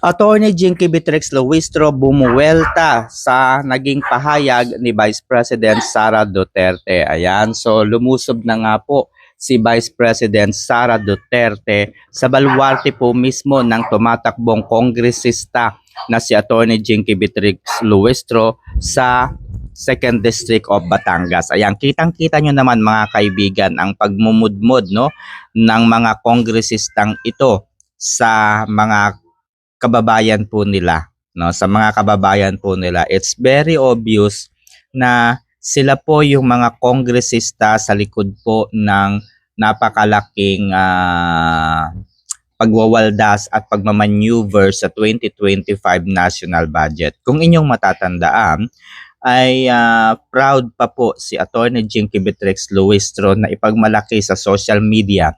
Attorney Jinky Beatrix Luistro bumuwelta sa naging pahayag ni Vice President Sara Duterte. Ayan, so lumusob na nga po si Vice President Sara Duterte sa baluarte po mismo ng tumatakbong kongresista na si Attorney Jinky Beatrix Luistro sa Second District of Batangas. Ayan, kitang-kita nyo naman mga kaibigan ang pagmumudmod no, ng mga kongresistang ito sa mga kababayan po nila no sa mga kababayan po nila it's very obvious na sila po yung mga kongresista sa likod po ng napakalaking ah, pagwawaldas at pagmamaneuver sa 2025 national budget. Kung inyong matatandaan, ay ah, proud pa po si Attorney Jinky Beatrix Luistro na ipagmalaki sa social media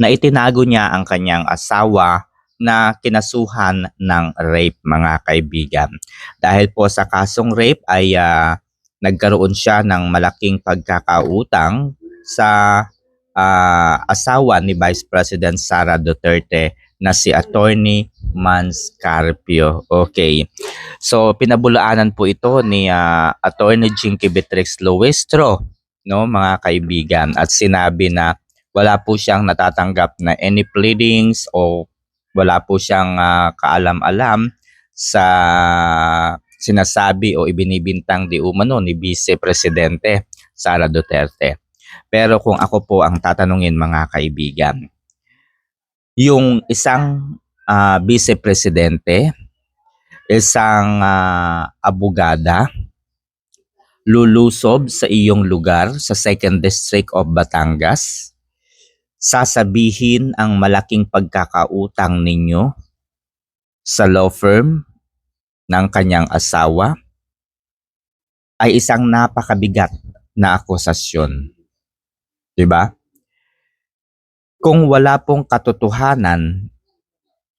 na itinago niya ang kanyang asawa na kinasuhan ng rape mga kaibigan. Dahil po sa kasong rape ay ah, nagkaroon siya ng malaking pagkakautang sa ah, asawa ni Vice President Sara Duterte na si Attorney Mans Carpio. Okay. So pinabulaanan po ito ni ah, Attorney Jinky Beatrix Luistro, no, mga kaibigan at sinabi na wala po siyang natatanggap na any pleadings o wala po siyang ah, kaalam-alam sa sinasabi o ibinibintang di umano ni Vice Presidente Sara Duterte. Pero kung ako po ang tatanungin mga kaibigan, yung isang ah, Vice Presidente, isang ah, abogada, lulusob sa iyong lugar sa 2nd District of Batangas, sasabihin ang malaking pagkakautang ninyo sa law firm ng kanyang asawa ay isang napakabigat na akusasyon. 'Di ba? Kung wala pong katotohanan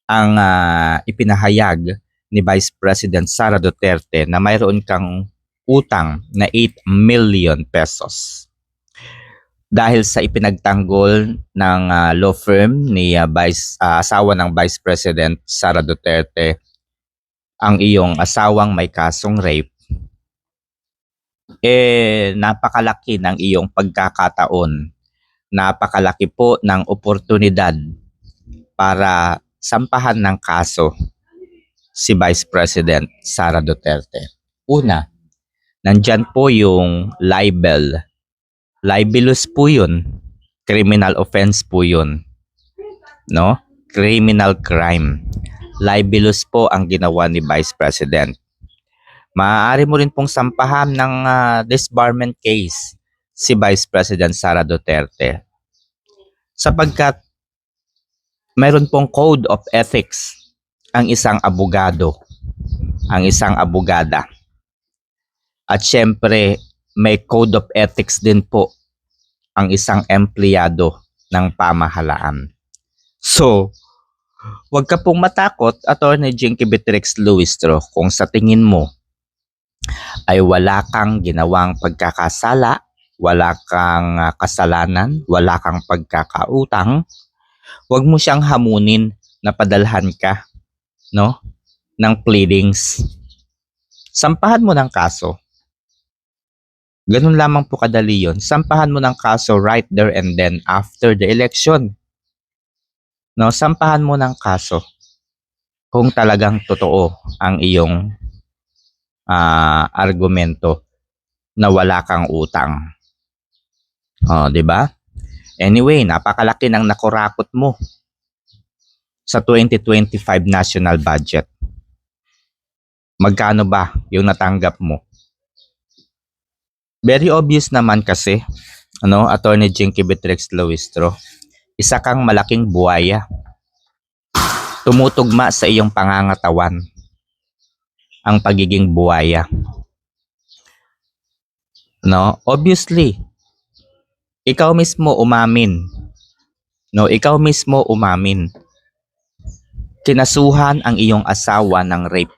ang ah, ipinahayag ni Vice President Sara Duterte na mayroon kang utang na 8 million pesos dahil sa ipinagtanggol ng ah, law firm ni ah, Vice ah, asawa ng Vice President Sara Duterte ang iyong asawang may kasong rape eh napakalaki ng iyong pagkakataon napakalaki po ng oportunidad para sampahan ng kaso si Vice President Sara Duterte. Una, nandyan po yung libel libelous po yun. Criminal offense po yun. No? Criminal crime. Libelous po ang ginawa ni Vice President. Maaari mo rin pong sampahan ng ah, disbarment case si Vice President Sara Duterte. Sapagkat mayroon pong code of ethics ang isang abogado, ang isang abogada. At syempre, may code of ethics din po ang isang empleyado ng pamahalaan. So, huwag ka pong matakot, Attorney Jinky Beatrix Luistro, kung sa tingin mo ay wala kang ginawang pagkakasala, wala kang ah, kasalanan, wala kang pagkakautang, huwag mo siyang hamunin na padalhan ka no, ng pleadings. Sampahan mo ng kaso. Ganun lamang po kadali yon. Sampahan mo ng kaso right there and then after the election. No, sampahan mo ng kaso kung talagang totoo ang iyong ah, argumento na wala kang utang. Oh, 'di ba? Anyway, napakalaki ng nakurakot mo sa 2025 national budget. Magkano ba yung natanggap mo? Very obvious naman kasi, ano, Attorney Jinky Beatrix Luistro, isa kang malaking buhaya. Tumutugma sa iyong pangangatawan ang pagiging buhaya. No, obviously, ikaw mismo umamin. No, ikaw mismo umamin. Kinasuhan ang iyong asawa ng rape.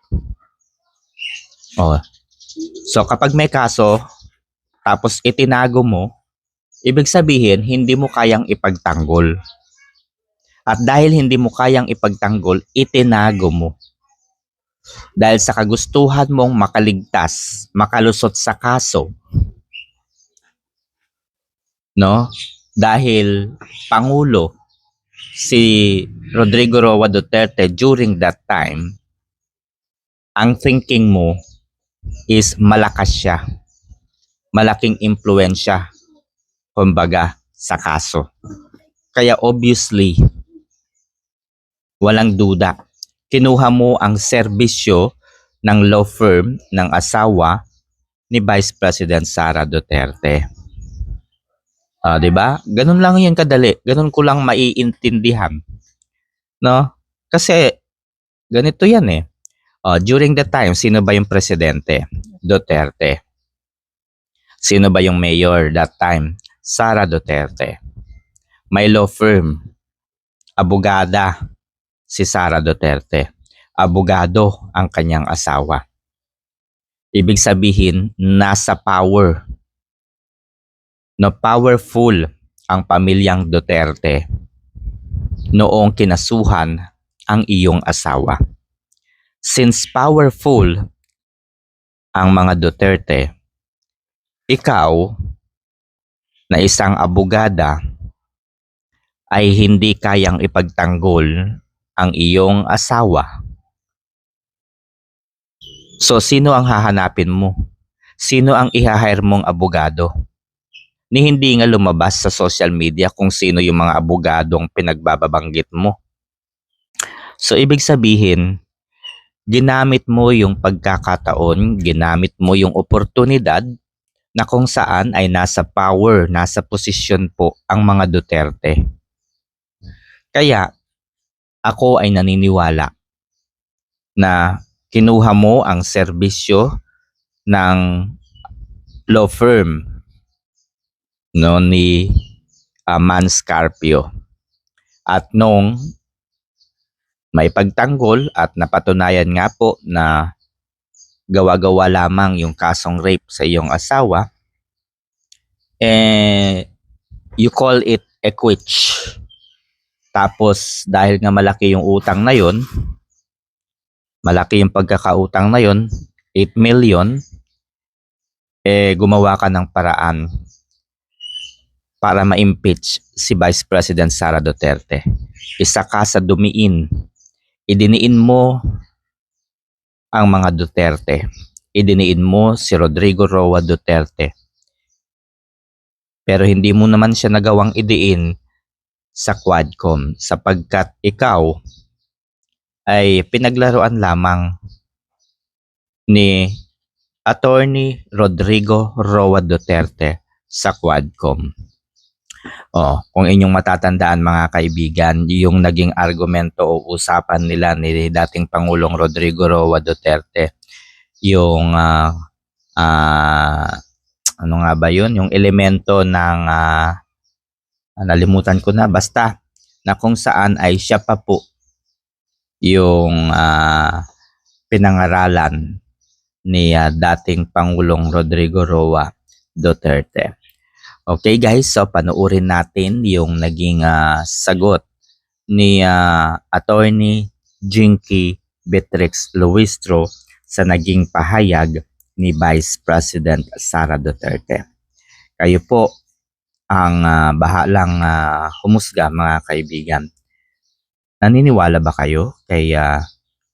Oh. So kapag may kaso, tapos itinago mo, ibig sabihin hindi mo kayang ipagtanggol. At dahil hindi mo kayang ipagtanggol, itinago mo. Dahil sa kagustuhan mong makaligtas, makalusot sa kaso. No? Dahil Pangulo si Rodrigo Roa Duterte during that time, ang thinking mo is malakas siya. Malaking impluensya, kumbaga, sa kaso. Kaya obviously, walang duda, kinuha mo ang serbisyo ng law firm ng asawa ni Vice President Sara Duterte. Ah, 'di ba? Ganun lang 'yan kadali. Ganun ko lang maiintindihan. No? Kasi ganito 'yan eh. Ah, during the time, sino ba yung presidente? Duterte. Sino ba yung mayor that time? Sara Duterte. May law firm. Abogada si Sara Duterte. Abogado ang kanyang asawa. Ibig sabihin, nasa power. No powerful ang pamilyang Duterte noong kinasuhan ang iyong asawa. Since powerful ang mga Duterte, ikaw na isang abogada ay hindi kayang ipagtanggol ang iyong asawa. So, sino ang hahanapin mo? Sino ang ihahire mong abogado? Ni hindi nga lumabas sa social media kung sino yung mga abogadong pinagbababanggit mo. So, ibig sabihin, ginamit mo yung pagkakataon, ginamit mo yung oportunidad na kung saan ay nasa power, nasa posisyon po ang mga Duterte. Kaya ako ay naniniwala na kinuha mo ang serbisyo ng law firm no ni uh, Man Scarpio. At nung may pagtanggol at napatunayan nga po na gawa-gawa lamang yung kasong rape sa iyong asawa, eh, you call it a quitch. Tapos, dahil nga malaki yung utang na yon, malaki yung pagkakautang na yon, 8 million, eh, gumawa ka ng paraan para ma-impeach si Vice President Sara Duterte. Isa ka sa dumiin. Idiniin mo ang mga Duterte. Idiniin mo si Rodrigo Roa Duterte. Pero hindi mo naman siya nagawang idiin sa Quadcom sapagkat ikaw ay pinaglaruan lamang ni Attorney Rodrigo Roa Duterte sa Quadcom. Oh, kung inyong matatandaan mga kaibigan, yung naging argumento o usapan nila ni dating Pangulong Rodrigo Roa Duterte, yung ah ah, ano nga ba yun? Yung elemento ng ah, nalimutan ko na, basta na kung saan ay siya pa po yung ah, pinangaralan ni ah, dating Pangulong Rodrigo Roa Duterte. Okay guys, so panoorin natin yung naging ah, sagot ni ah, Attorney Jinky Beatrix Luistro sa naging pahayag ni Vice President Sara Duterte. Kayo po ang ah, bahalang ah, humusga mga kaibigan. Naniniwala ba kayo kay ah,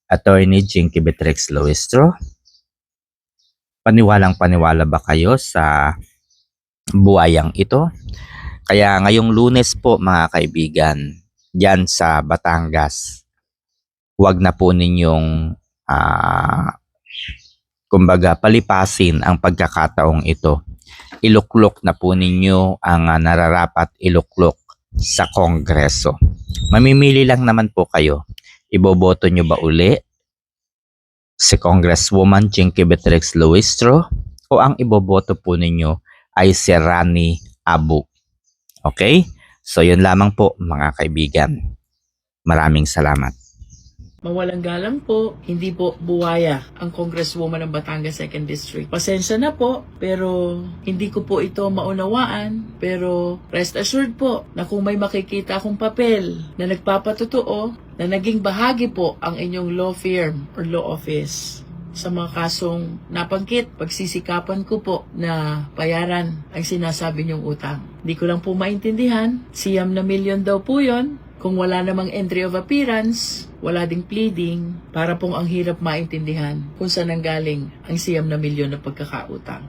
Attorney Jinky Beatrix Luistro? Paniwalang paniwala ba kayo sa buwayang ito. Kaya ngayong lunes po mga kaibigan, dyan sa Batangas, huwag na po ninyong ah, kumbaga palipasin ang pagkakataong ito. Iluklok na po ninyo ang ah, nararapat iluklok sa Kongreso. Mamimili lang naman po kayo. Iboboto nyo ba uli si Congresswoman Jinky Beatrix Luistro o ang iboboto po ninyo ay si Rani Abu. Okay? So yun lamang po mga kaibigan. Maraming salamat. Mawalang galang po, hindi po buwaya ang Congresswoman ng Batangas 2nd District. Pasensya na po, pero hindi ko po ito maunawaan. Pero rest assured po na kung may makikita akong papel na nagpapatotoo na naging bahagi po ang inyong law firm or law office sa mga kasong napangkit, pagsisikapan ko po na bayaran ang sinasabi niyong utang. Hindi ko lang po maintindihan, siyam na milyon daw po yon. Kung wala namang entry of appearance, wala ding pleading, para pong ang hirap maintindihan kung saan nanggaling ang siyam na milyon na pagkakautang.